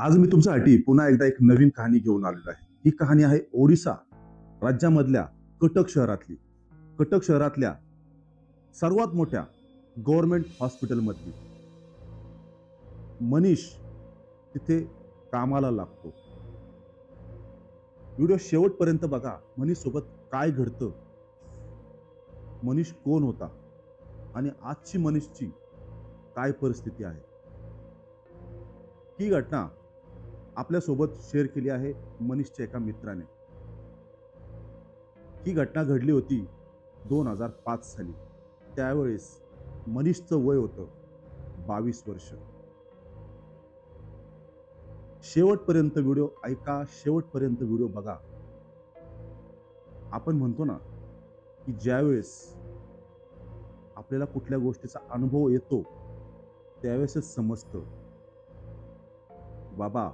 आज मी तुमच्यासाठी पुन्हा एकदा एक नवीन कहाणी घेऊन आलेलो आहे. ही कहाणी आहे ओडिसा राज्यामधल्या कटक शहरातली. कटक शहरातल्या सर्वात मोठ्या गव्हर्नमेंट हॉस्पिटलमधली मनीष तिथे कामाला लागतो. व्हिडिओ शेवटपर्यंत बघा मनीष सोबत काय घडतं. मनीष कोण होता आणि आजची मनीषची काय परिस्थिती आहे. ही घटना आपल्यासोबत शेअर केली आहे मनीषच्या एका मित्राने. ही घटना घडली होती दोन हजार पाच साली. त्यावेळेस मनीषचं वय होतं बावीस वर्ष. शेवटपर्यंत व्हिडिओ ऐका शेवटपर्यंत व्हिडिओ बघा. आपण म्हणतो ना की ज्यावेळेस आपल्याला कुठल्या गोष्टीचा अनुभव येतो त्यावेळेसच समजतं. बाबा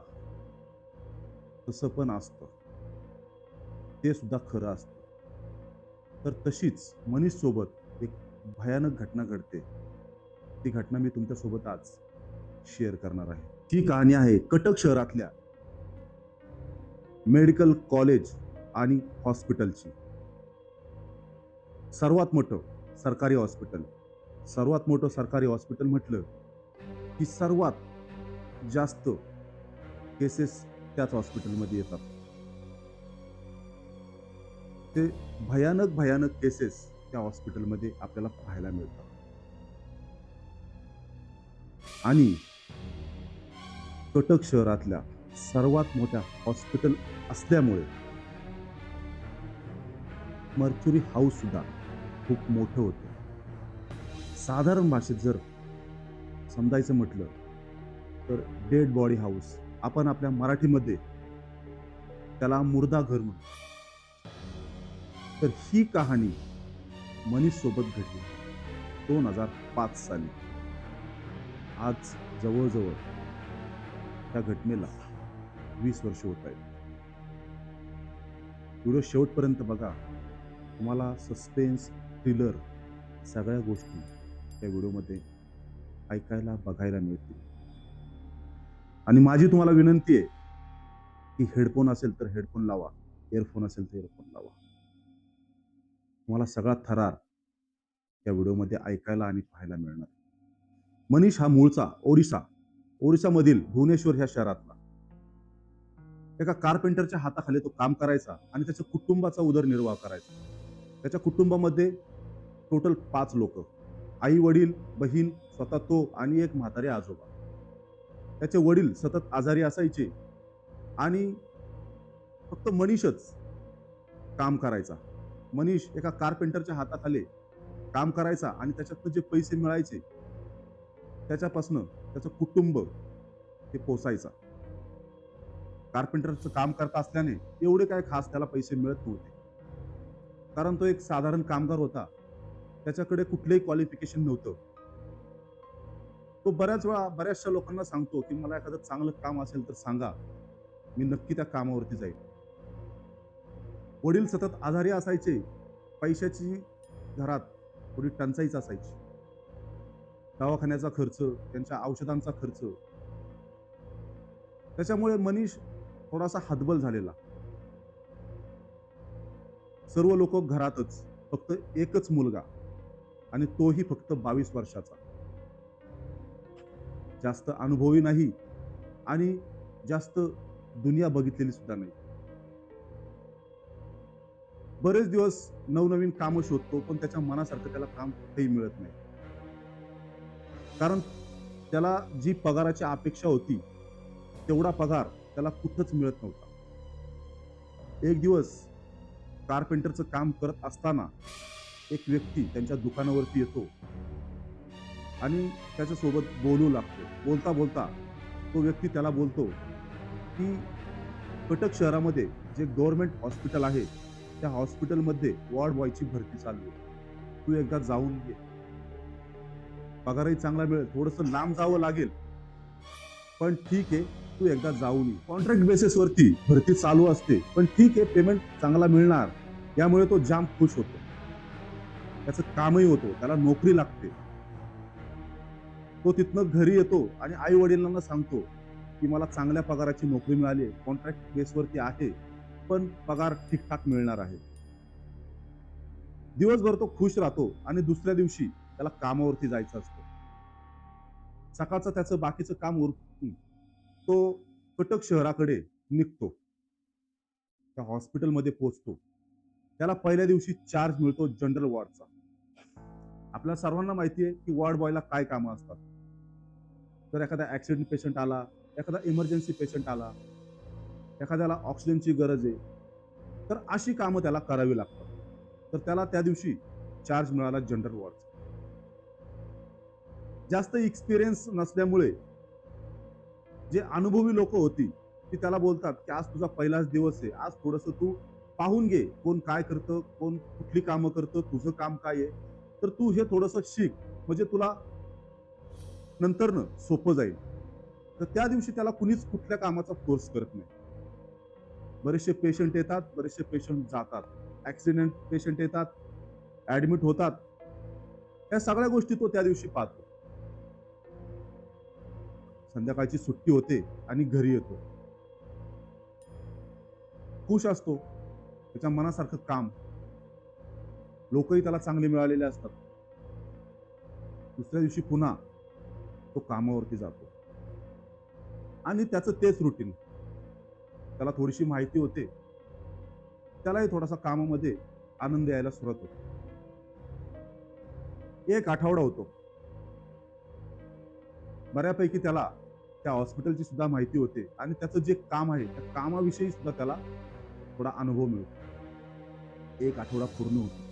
तसं पण असतं. ते सुद्धा खरं असतं. तर तशीच मनीष सोबत एक भयानक घटना घडते. ती घटना मी तुमच्यासोबत आज शेअर करणार आहे. ती कहाणी आहे कटक शहरातल्या मेडिकल कॉलेज आणि हॉस्पिटलची. सर्वात मोठं सरकारी हॉस्पिटल. सर्वात मोठं सरकारी हॉस्पिटल म्हटलं की सर्वात जास्त केसेस त्याच हॉस्पिटलमध्ये येतात. ते भयानक भयानक केसेस त्या हॉस्पिटलमध्ये आपल्याला पाहायला मिळतात. आणि कटक शहरातल्या सर्वात मोठ्या हॉस्पिटल असल्यामुळे मर्क्युरी हाऊस सुद्धा खूप मोठं होतं. साधारण भाषेत जर समजायचं म्हटलं तर डेड बॉडी हाऊस आपण आपल्या मराठीमध्ये त्याला मुर्दा घर म्हणतो. तर ही कहाणी मनीष सोबत घडली. दोन हजार पाच साली. आज जवळजवळ त्या घटनेला वीस वर्ष होत आहेत. व्हिडिओ शेवटपर्यंत बघा. तुम्हाला सस्पेन्स थ्रिलर सगळ्या गोष्टी त्या व्हिडिओमध्ये ऐकायला बघायला मिळतील. आणि माझी तुम्हाला विनंती आहे की हेडफोन असेल तर हेडफोन लावा इयरफोन असेल तर इयरफोन लावा. तुम्हाला सगळा थरार या व्हिडिओमध्ये ऐकायला आणि पाहायला मिळणार. मनीष हा मूळचा ओडिसा ओडिसामधील भुवनेश्वर ह्या शहरातला. एका कारपेंटरच्या हाताखाली तो काम करायचा आणि त्याच्या कुटुंबाचा उदरनिर्वाह करायचा. त्याच्या कुटुंबामध्ये टोटल पाच लोक. आई वडील बहीण स्वतः तो आणि एक म्हातारे आजोबा. त्याचे वडील सतत आजारी असायचे. आणि फक्त मनीषच काम करायचा. मनीष एका कारपेंटरच्या हाताखाली काम करायचा आणि त्याच्यातनं जे पैसे मिळायचे त्याच्यापासनं त्याचं कुटुंब हे पोसायचा. कारपेंटरचं काम करत असल्याने एवढे काय खास त्याला पैसे मिळत नव्हते. कारण तो एक साधारण कामगार होता. त्याच्याकडे कुठलंही क्वालिफिकेशन नव्हतं. तो बऱ्याच वेळा बऱ्याचशा लोकांना सांगतो की मला एखादं चांगलं काम असेल तर सांगा. मी नक्की त्या कामावरती जाईल वडील सतत आजारी असायचे. पैशाची घरात थोडी टंचाईच असायची. दवाखान्याचा खर्च त्यांच्या औषधांचा खर्च. त्याच्यामुळे मनीष थोडासा हतबल झालेला. सर्व लोक घरातच फक्त एकच मुलगा आणि तोही फक्त बावीस वर्षाचा. जास्त अनुभवी नाही आणि जास्त दुनिया बघितलेली सुद्धा नाही. बरेच दिवस नवनवीन कामं शोधतो पण त्याच्या मनासारखं त्याला काम कुठेही मिळत नाही. कारण त्याला जी पगाराची अपेक्षा होती तेवढा पगार त्याला कुठंच मिळत नव्हता. एक दिवस कारपेंटरचं काम करत असताना एक व्यक्ती त्यांच्या दुकानावरती येतो. आणि त्याच्यासोबत बोलू लागतो. बोलता बोलता तो व्यक्ती त्याला बोलतो की कटक शहरामध्ये जे गव्हर्नमेंट हॉस्पिटल आहे त्या हॉस्पिटलमध्ये वॉर्ड बॉयची भरती चालू आहे. तू एकदा जाऊन ये. पगारही चांगला मिळेल थोडंसं लांब जावं लागेल. पण ठीक आहे तू एकदा जाऊन ये. कॉन्ट्रॅक्ट बेसिसवरती भरती चालू असते पण ठीक आहे पेमेंट चांगला मिळणार. यामुळे तो जाम खुश होतो. त्याचं कामही होतो त्याला नोकरी लागते. तो तिथनं घरी येतो आणि आई वडिलांना सांगतो की मला चांगल्या पगाराची नोकरी मिळाली कॉन्ट्रॅक्ट बेसवरती आहे पण पगार ठीकठाक मिळणार आहे. दिवसभर तो खुश राहतो आणि दुसऱ्या दिवशी त्याला कामावरती जायचं असतं. सकाळचं त्याचं बाकीचं काम उरकून तो कटक शहराकडे निघतो. त्या हॉस्पिटलमध्ये पोहोचतो. त्याला पहिल्या दिवशी चार्ज मिळतो जनरल वॉर्डचा. आपल्या सर्वांना माहिती आहे की वॉर्ड बॉयला काय कामं असतात. जर एखादा ॲक्सिडेंट पेशंट आला एखादा इमर्जन्सी पेशंट आला एखाद्याला ऑक्सिजनची गरज आहे तर अशी कामं त्याला करावी लागतात. तर त्याला त्या दिवशी चार्ज मिळाला जनरल वॉर्डचा जास्त एक्सपिरियन्स नसल्यामुळे जे अनुभवी लोक होती ती त्याला बोलतात की आज तुझा पहिलाच दिवस आहे. आज थोडस तू पाहून घे कोण काय करतं कोण कुठली कामं करतं तुझं काम काय आहे. तर तू हे थोडस शिक. म्हणजे तुला नंतरनं सोपं जाईल. तर त्या दिवशी त्याला कुणीच कुठल्या कामाचा फोर्स करत नाही. बरेचसे पेशंट येतात बरेचसे पेशंट जातात. ऍक्सिडेंट पेशंट येतात ऍडमिट होतात. या सगळ्या गोष्टी तो त्या दिवशी पाहतो. संध्याकाळची सुट्टी होते आणि घरी येतो. खुश असतो. त्याच्या मनासारखं काम. लोकही त्याला चांगले मिळालेले असतात. दुसऱ्या दिवशी पुन्हा तो कामावरती जातो. आणि त्याचं तेच रुटीन त्याला थोडीशी माहिती होते. त्यालाही थोडासा कामामध्ये आनंद यायला सुरुवात होते. एक आठवडा होतो. बऱ्यापैकी त्याला त्या हॉस्पिटलची सुद्धा माहिती होते आणि त्याचं जे काम आहे त्या कामाविषयी सुद्धा त्याला थोडा अनुभव मिळतो. एक आठवडा पूर्ण होतो.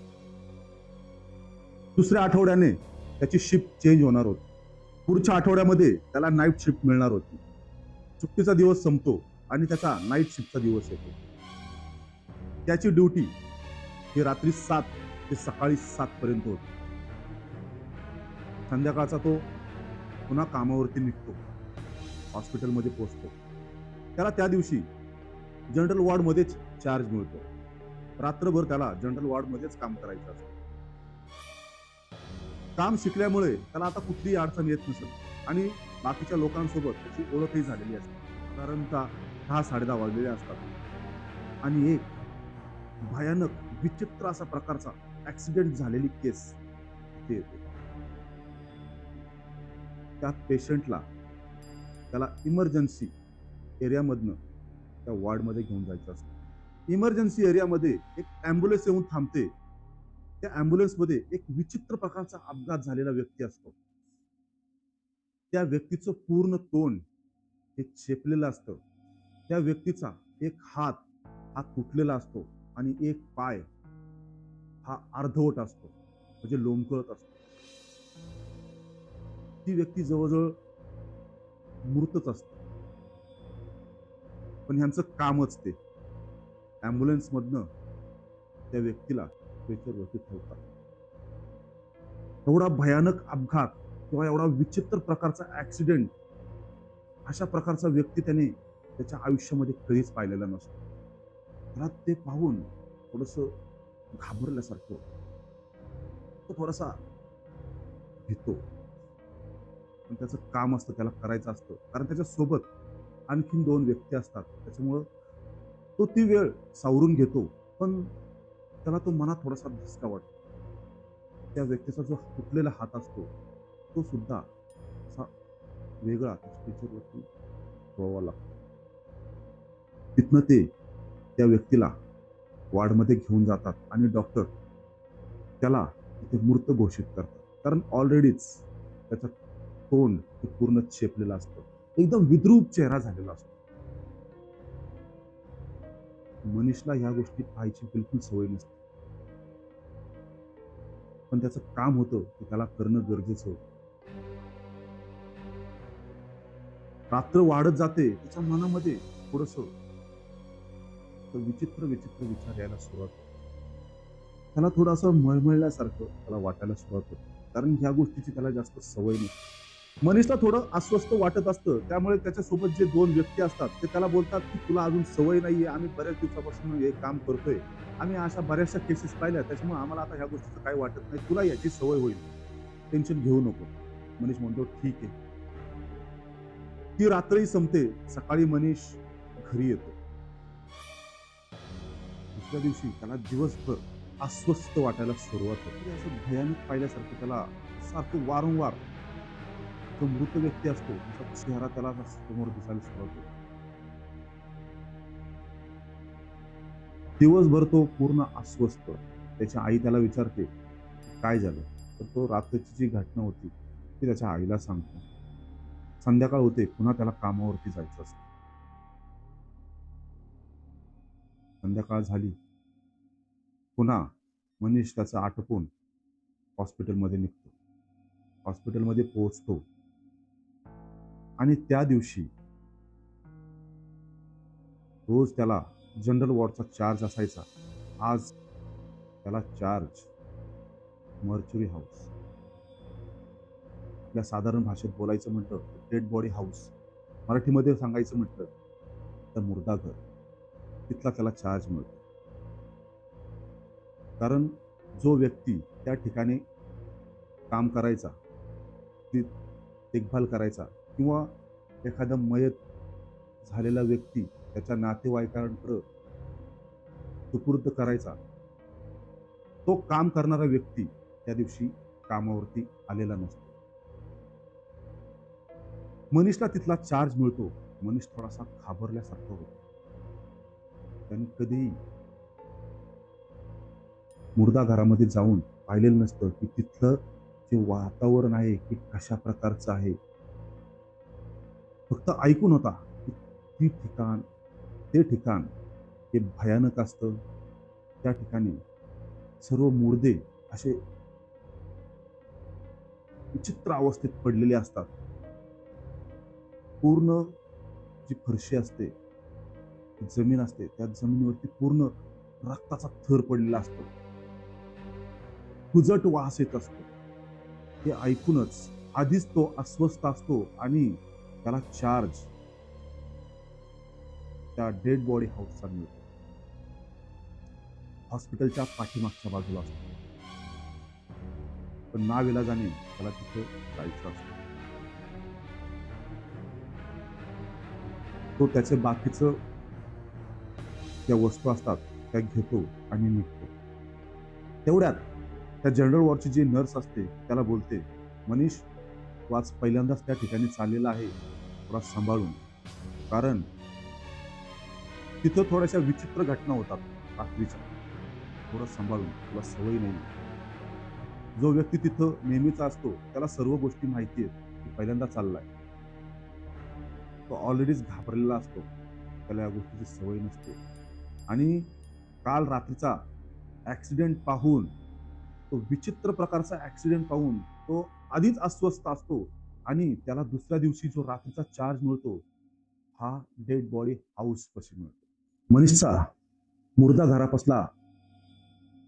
दुसऱ्या आठवड्याने त्याची शिफ्ट चेंज होणार होती. पुढच्या आठवड्यामध्ये त्याला नाईट शिफ्ट मिळणार होती. सुट्टीचा दिवस संपतो आणि त्याचा नाईट शिफ्टचा दिवस येतो. त्याची ड्युटी ही रात्री सात ते सकाळी सात पर्यंत होती. संध्याकाळचा तो पुन्हा कामावरती निघतो. हॉस्पिटलमध्ये पोहोचतो. त्याला त्या दिवशी जनरल वॉर्डमध्येच चार्ज मिळतो. रात्रभर त्याला जनरल वॉर्डमध्येच काम करायचं असतं. काम शिकल्यामुळे त्याला आता कुठलीही अडचण येत नसेल. आणि बाकीच्या लोकांसोबत त्याची ओळखही झालेली असते. साधारणतः दहा साडेदहा वाजलेले असतात. आणि एक भयानक विचित्र असा प्रकारचा ऍक्सिडेंट झालेली केस ते येते. त्या पेशंटला त्याला इमर्जन्सी एरियामधनं त्या वॉर्डमध्ये घेऊन जायचं असतं. इमर्जन्सी एरियामध्ये एक ॲम्ब्युलन्स येऊन थांबते. त्या ॲम्ब्युलन्समध्ये एक विचित्र प्रकारचा अपघात झालेला व्यक्ती असतो. त्या व्यक्तीचं पूर्ण तोंड हे चेपलेलं असतं. त्या व्यक्तीचा एक हात हा तुटलेला असतो आणि एक पाय हा अर्धवट असतो म्हणजे लोंबकळत असतो. ती व्यक्ती जवळजवळ मृतच असते. पण ह्यांचं कामच ते. ॲम्ब्युलन्समधनं त्या व्यक्तीला स्ट्रेचरवरती ठेवतात. एवढा भयानक अपघात किंवा एवढा विचित्र प्रकारचा ऍक्सिडेंट अशा प्रकारचा व्यक्ती त्याने त्याच्या आयुष्यामध्ये कधीच पाहिलेला नसतो. त्याला ते पाहून थोडस घाबरल्यासारखं तो थोडासा भीतो. पण त्याचं काम असतं त्याला करायचं असतं. कारण त्याच्यासोबत आणखीन दोन व्यक्ती असतात. त्याच्यामुळं तो ती वेळ सावरून घेतो. पण त्याला तो मनात थोडासा धसका वाटतो. त्या व्यक्तीचा जो तुटलेला हात असतो तो सुद्धा असा वेगळा स्ट्रेचरवरती व्हावा लागतो. तिथनं ते त्या व्यक्तीला वार्डमध्ये घेऊन जातात आणि डॉक्टर त्याला तिथे मृत घोषित करतात. कारण ऑलरेडीच त्याचं तोंड हे पूर्ण चेपलेलं असतं. एकदम विद्रूप चेहरा झालेला असतो. मनीषला ह्या गोष्टी पाहायची बिलकुल सवय नसते. पण त्याचं काम होतं ते त्याला करणं गरजेचं होतं. रात्र वाढत जाते त्याच्या मनामध्ये थोडस विचित्र विचित्र विचार यायला सुरुवात होते. त्याला थोडंसं मळमळल्यासारखं त्याला वाटायला सुरुवात होते. कारण ह्या गोष्टीची त्याला जास्त सवय नसते. मनीषला थोडं अस्वस्थ वाटत असतं. त्यामुळे त्याच्यासोबत जे दोन व्यक्ती असतात ते त्याला बोलतात की तुला अजून सवय नाहीये आम्ही बऱ्याच दिवसापासून हे काम करतोय. आम्ही अशा बऱ्याचशा केसेस पाहिल्या. त्याच्यामुळे आम्हाला आता ह्या गोष्टीचं काही वाटत नाही. तुला याची सवय होईल. टेन्शन घेऊ नको. मनीष म्हणतो ठीक आहे. ती रात्रही संपते. सकाळी मनीष घरी येतो. दुसऱ्या दिवशी त्याला दिवसभर अस्वस्थ वाटायला सुरुवात होते. असं भयानक पाहिल्यासारखं त्याला सारखं वारंवार तो मृत व्यक्ती असतो त्याचा चेहरा त्याला समोर दिसायला सुरुवात होते. दिवसभर तो पूर्ण अस्वस्थ. त्याची आई त्याला विचारते काय झालं? तर तो रात्रीची जी घटना होती ती त्याच्या आईला सांगतो. संध्याकाळ होते पुन्हा त्याला कामावरती जायचं असतं. संध्याकाळ झाली. पुन्हा मनीष त्याचं आटपून हॉस्पिटलमध्ये निघतो. हॉस्पिटलमध्ये पोहोचतो. आणि त्या दिवशी रोज त्याला जनरल वॉर्डचा चार्ज असायचा. आज त्याला चार्ज मर्च्युरी हाऊस आपल्या साधारण भाषेत बोलायचं म्हटलं डेड बॉडी हाऊस मराठीमध्ये सांगायचं म्हटलं तर मुर्दाघर. तिथला त्याला चार्ज मिळतो. कारण जो व्यक्ती त्या ठिकाणी काम करायचा ती देखभाल करायचा किंवा एखादा मयत झालेला व्यक्ती त्याच्या नातेवाईकांकडं सुपूर्द करायचा तो काम करणारा व्यक्ती त्या दिवशी कामावरती आलेला नसतो. मनीषला तिथला चार्ज मिळतो. मनीष थोडासा घाबरल्यासारखं होतो. त्याने कधीही मुर्दा घरामध्ये जाऊन पाहिलेलं नसतं की तिथलं जे वातावरण आहे की कशा प्रकारचं आहे फक्त ऐकून होता ती ठिकाण ते ठिकाण हे भयानक असतं. त्या ठिकाणी सर्व मुर्दे असे विचित्र अवस्थेत पडलेले असतात. पूर्ण जी फरशी असते जमीन असते त्या जमिनीवरती पूर्ण रक्ताचा थर पडलेला असतो. कुजट वास येत असतो. हे ऐकूनच आधीच तो अस्वस्थ असतो आणि त्याला चार्ज त्या डेड बॉडी हाऊसचा मिळतो. हॉस्पिटलच्या पाठीमागच्या बाजूला असतो. पण नाव त्याला तिथे जायचं असतं. तो त्याचे बाकीचं ज्या वस्तू असतात त्या घेतो आणि निघतो. तेवढ्यात त्या जनरल वॉर्डची जी नर्स असते त्याला बोलते मनीष तू आज पहिल्यांदाच त्या ठिकाणी चाललेला आहे. थोडा सांभाळून. कारण तिथं थोड्याशा विचित्र घटना होतात रात्रीच्या. थोडं सांभाळून तुला सवय नाही. जो व्यक्ती तिथं नेहमीचा असतो त्याला सर्व गोष्टी माहिती आहेत की पहिल्यांदा चाललाय. तो ऑलरेडीच घाबरलेला असतो. त्याला या गोष्टीची सवय नसते. आणि काल रात्रीचा ऍक्सिडेंट पाहून तो विचित्र प्रकारचा ॲक्सिडेंट पाहून तो आधीच अस्वस्थ असतो. आणि त्याला दुसऱ्या दिवशी जो रात्रीचा चार्ज मिळतो हा डेड बॉडी हाऊस पशी मिळतो. मनीषचा मुर्दा घरापासला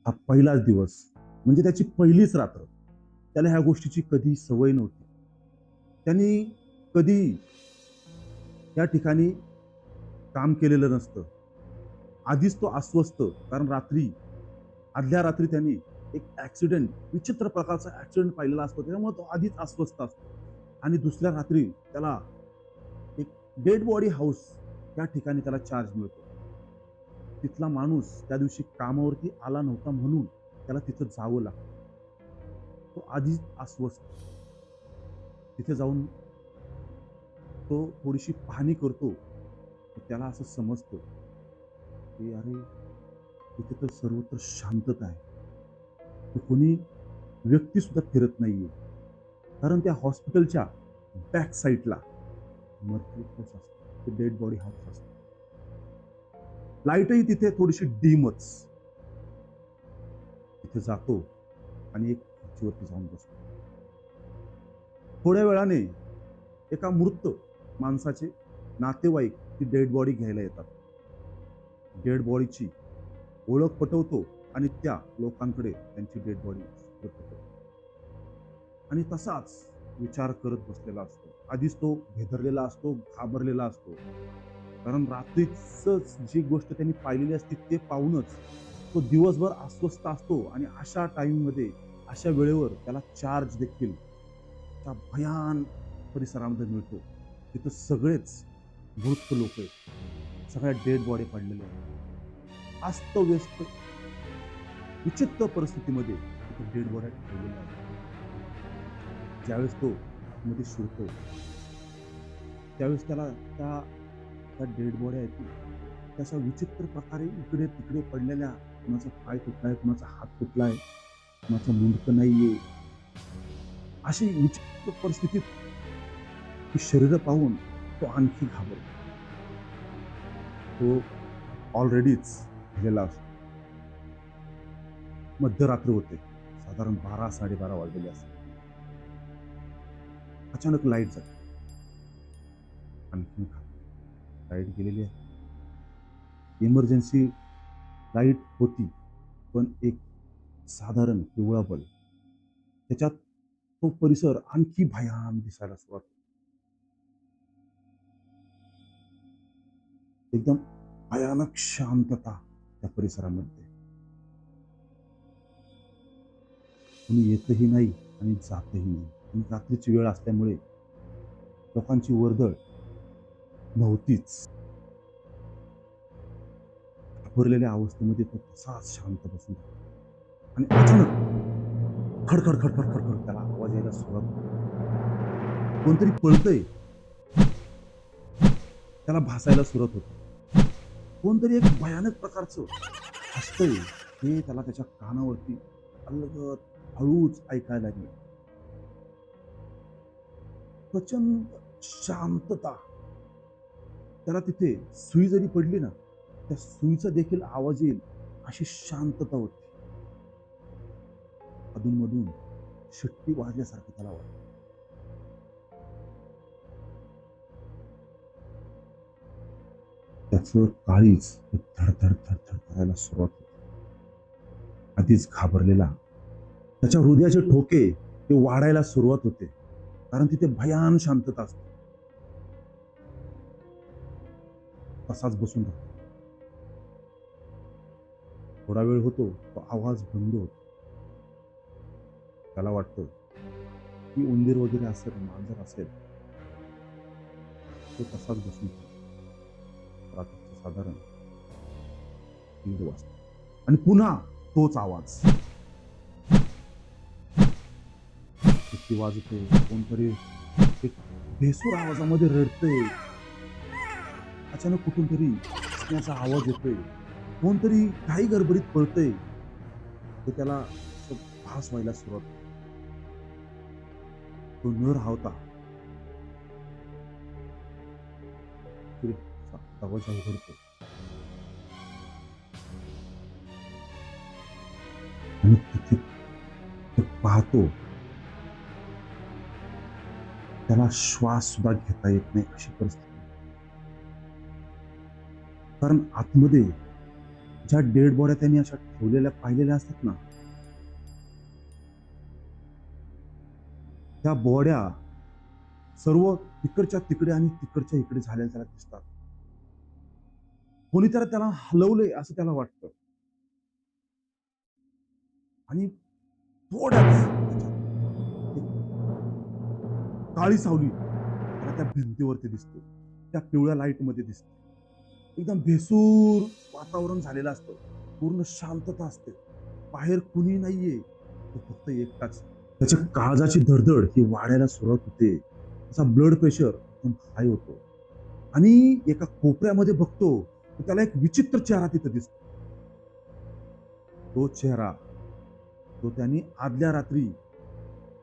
हा पहिलाच दिवस म्हणजे त्याची पहिलीच रात्र. त्याला ह्या गोष्टीची कधी सवय नव्हती. त्यांनी कधी या ठिकाणी काम केलेलं नसतं. आधीच तो अस्वस्थ कारण रात्री आदल्या रात्री त्यांनी एक ऍक्सिडेंट विचित्र प्रकारचा ऍक्सिडेंट पाहिलेला असतो. त्यामुळे तो आधीच अस्वस्थ असतो. आणि दुसऱ्या रात्री त्याला एक डेड बॉडी हाऊस या ठिकाणी त्याला चार्ज मिळतो. तिथला माणूस त्या दिवशी कामावरती आला नव्हता म्हणून त्याला तिथं जावं लागतं. तो आधीच अस्वस्थ. तिथे जाऊन तो थोडीशी पाहणी करतो. त्याला असं समजतं की अरे तिथे तर सर्वत्र शांतता आहे. कोणी व्यक्तीसुद्धा फिरत नाही आहे कारण त्या हॉस्पिटलच्या बॅक साईडला हाऊस असतो ते डेड बॉडी हाऊस असतो लाईटही तिथे थोडीशी डीमच. तिथे जातो आणि एक खुर्चीवरती जाऊन बसतो. थोड्या वेळाने एका मृत माणसाचे नातेवाईक ती डेड बॉडी घ्यायला येतात. डेड बॉडीची ओळख पटवतो आणि त्या लोकांकडे त्यांची डेड बॉडी करतो. आणि तसाच विचार करत बसलेला असतो. आधीच तो भेदरलेला असतो घाबरलेला असतो. कारण रात्रीच जी गोष्ट त्यांनी पाहिलेली असते ते पाहूनच तो दिवसभर अस्वस्थ असतो आणि अशा टाईममध्ये अशा वेळेवर त्याला चार्ज देखील त्या भयान परिसरामध्ये मिळतो. तिथं सगळेच मृत लोक आहेत. सगळ्या डेड बॉडी पडलेल्या आहेत. अस्तव्यस्त विचित्र परिस्थितीमध्ये तिथं डेड बॉड्या ठेवलेल्या आहेत. ज्यावेळेस तो मध्ये शिरतो त्यावेळेस त्याला त्या त्या डेड बॉड्या आहेत त्याच्या विचित्र प्रकारे इकडे तिकडे पडलेल्या कुणाचा पाय तुटलाय कुणाचा हात तुटलाय कुणाचं मुंडकं नाहीये. अशी विचित्र परिस्थितीत शरीर पाहून तो आणखी घाबरतो. तो ऑलरेडीच गेलेला असतो. मध्यरात्र होते. साधारण बारा साडेबारा वाजलेले असतात. अचानक लाइट जाते. आणखी लाइट गेलेली आहे. इमर्जन्सी लाइट होती पण एक साधारण पिवळा बल त्याच्यात तो परिसर आणखी भयान दिसायला सुरुवात एकदम भयानक शांतता त्या परिसरामध्ये. कोणी येतही नाही आणि जातही नाही. रात्रीची वेळ असल्यामुळे लोकांची वर्दळ नव्हतीच. घाबरलेल्या अवस्थेमध्ये तो तसाच शांत बसून आणि अचानक खडखड खडखड खडखड त्याला आवाज यायला सुरुवात कोणतरी पळतय. त्याला भासायला सुरुवात होते. कोणतरी एक भयानक प्रकारचं हसतंय. हे त्याला त्याच्या कानावरती अलगद हळूच ऐकायला लागले. प्रचंड शांतता. त्याला तिथे सुई जरी पडली ना त्या सुईचा देखील आवाज येईल अशी शांतता होती अधूनमधून शिट्टी वाजल्यासारखं त्याला वाटत. त्याचं काळीच धडधड धडधड करायला सुरुवात होते. आधीच घाबरलेला त्याच्या हृदयाचे ठोके ते वाढायला सुरुवात होते. कारण तिथे भयान शांतता असते. तसाच बसून राहतो. थोडा वेळ होतो तो आवाज बंद होतो. त्याला वाटतं की उंदीर वगैरे असेल मांजर असेल तो तसाच बसून राहतो. रात्रीचं साधारण दीड वाजता. आणि पुन्हा तोच आवाज. किती वाजते कोणतरी भेसूर आवाजामध्ये रडतंय. अचानक कुठून तरी हसण्याचा आवाज येतोय. कोणतरी काही गडबडीत पळतंय. ते त्याला भास व्हायला सुरुवात तो न राहता दरवाजा उघडतो आणि तिथे पाहतो. त्याला श्वास सुद्धा घेता येत नाही अशी परिस्थिती. कारण आतमध्ये ज्या डेड बॉड्या त्यांनी अशा ठेवलेल्या पाहिलेल्या असतात ना त्या बॉड्या सर्व तिकडच्या तिकडे आणि तिकडच्या इकडे झाल्या त्याला दिसतात. कोणीतरी त्याला हलवलंय असं त्याला वाटतं. आणि थोड्याच काळी सावली. त्याला त्या भिंतीवरती दिसते. त्या पिवळ्या लाईटमध्ये दिसते. एकदम भेसूर वातावरण झालेलं असतं. पूर्ण शांतता असते. बाहेर कुणी नाहीये. तो फक्त एकटाच. त्याच्या काळजाची धडधड ही वाढायला सुरुवात होते. त्याचा ब्लड प्रेशर एकदम हाय होतो. आणि एका कोपऱ्यामध्ये बघतो त्याला एक विचित्र चेहरा तिथं दिसतो. तो चेहरा तो त्यांनी आदल्या रात्री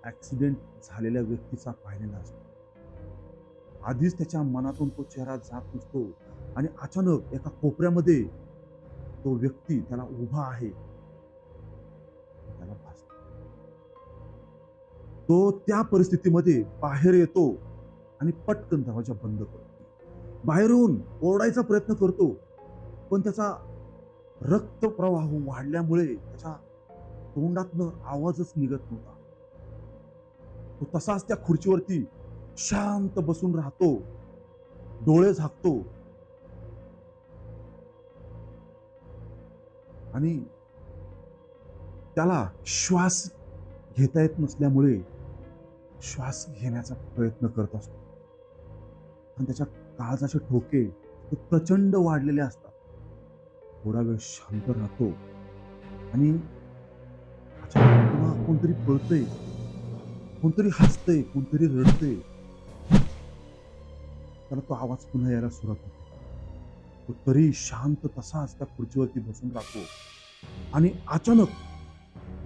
ॲक्सिडेंट झालेल्या व्यक्तीचा पाहिलेला असतो. आधीच त्याच्या मनातून तो चेहरा जात नसतो आणि अचानक एका कोपऱ्यामध्ये तो व्यक्ती त्याला उभा आहे. त्याला भासतो. तो त्या परिस्थितीमध्ये बाहेर येतो आणि पटकन दरवाजा बंद करतो. बाहेर येऊन ओरडायचा प्रयत्न करतो पण त्याचा रक्तप्रवाह वाढल्यामुळे त्याच्या तोंडातनं आवाजच निघत नव्हता. तो तसाच त्या खुर्चीवरती शांत बसून राहतो. डोळे झाकतो. आणि त्याला श्वास घेता येत नसल्यामुळे श्वास घेण्याचा प्रयत्न करत असतो. आणि त्याच्या काळजाचे ठोके ते प्रचंड वाढलेले असतात. थोडा वेळ शांत राहतो. आणि पुन्हा कोणतरी पळतंय. कोणतरी हसतंय कोणतरी रडतंय. त्याला तो आवाज पुन्हा यायला सुरुवात होते. तो तरी शांत तसाच त्या खुर्चीवरती बसून राहतो आणि अचानक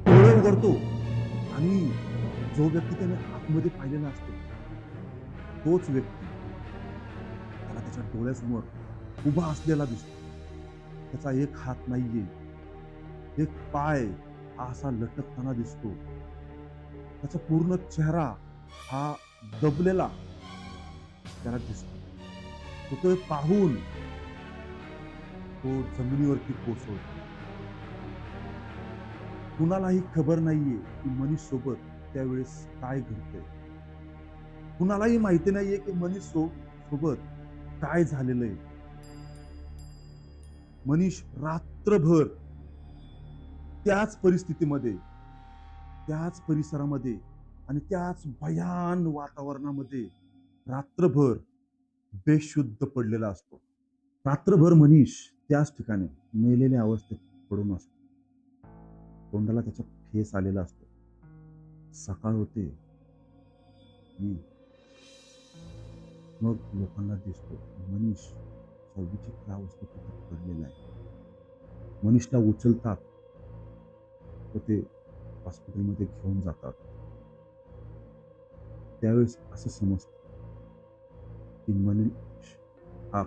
डोळे उघडतो आणि जो व्यक्ती त्याने आतमध्ये पाहिलेला असतो तोच व्यक्ती त्याला त्याच्या डोळ्यासमोर उभा असलेला दिसतो. त्याचा एक हात नाहीये एक पाय हा असा लटकताना दिसतो. त्याचा पूर्ण चेहरा हा दबलेला त्याला दिसतो. तो तो पाहून तो जमिनीवरती कोसळतो. कुणालाही खबर नाहीये की मनीष सोबत त्यावेळेस काय घडतंय. कुणालाही माहिती नाहीये की मनीष सो सोबत काय झालेलं आहे मनीष रात्रभर त्याच परिस्थितीमध्ये त्याच परिसरामध्ये आणि त्याच भयान वातावरणामध्ये रात्रभर बेशुद्ध पडलेला असतो. रात्रभर मनीष त्याच ठिकाणी मेलेल्या अवस्थेत पडून असतो. तोंडाला त्याच्या फेस आलेला असतो. सकाळ होते. मग लोकांना दिसतो मनीष विचित्र अवस्थेत पडलेला आहे. मनीषला उचलतात. व ते हॉस्पिटलमध्ये घेऊन जातात. त्यावेळेस असं समजतं की मनीष हा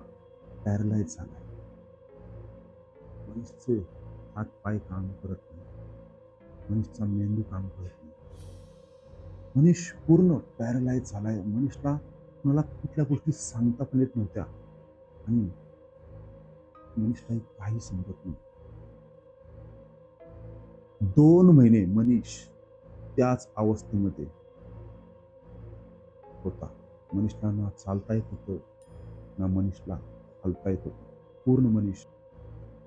पॅरलाइज झाला मनीषचे हात पाय काम करत नाही. मनीषचा मेंदू काम करत नाही. मनीष पूर्ण पॅरलाइज आहे. मनीषला कुणाला कुठल्या गोष्टी सांगता पण येत नव्हत्या. आणि मनीषला काही समजत नाही दोन महिने मनीष त्याच अवस्थेमध्ये होता. मनीषला ना चालता येत होतं ना मनीषला हलता येत होतं. पूर्ण मनीष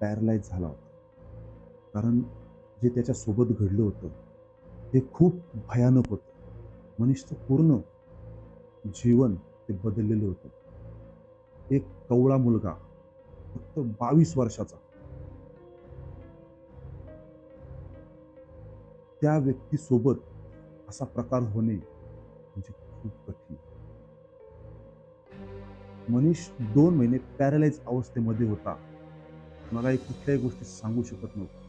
पॅरलाइज झाला होता. कारण जे त्याच्यासोबत घडलं होतं हे खूप भयानक होतं. मनीषचं पूर्ण जीवन ते बदललेलं होतं. एक कवळा मुलगा फक्त बावीस वर्षाचा त्या व्यक्तीसोबत असा प्रकार होणे म्हणजे खूप कठीण. मनीष दोन महिने पॅरालाइज अवस्थेमध्ये होता. मला कुठल्याही गोष्टी सांगू शकत नव्हतं.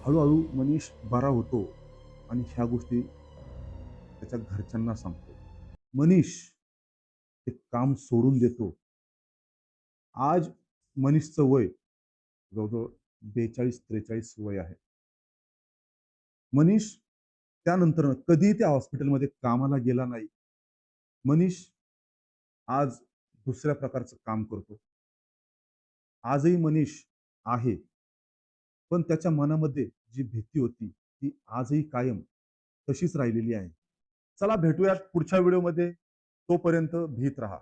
हळूहळू मनीष बरा होतो आणि ह्या गोष्टी त्याच्या घरच्यांना सांगतो. मनीष ते काम सोडून देतो. आज मनीषचं वय जवळजवळ बेचाळीस त्रेचाळीस वय आहे. मनीष त्यानंतर कधीही त्या हॉस्पिटलमध्ये कामाला गेला नाही. मनीष आज दुसऱ्या प्रकारचं काम करतो. आजही मनीष आहे. पण त्याच्या मनामध्ये जी भीती होती ती आजही कायम तशीच राहिलेली आहे. चला भेटूयात पुढच्या व्हिडिओमध्ये. तोपर्यंत भीत राहा.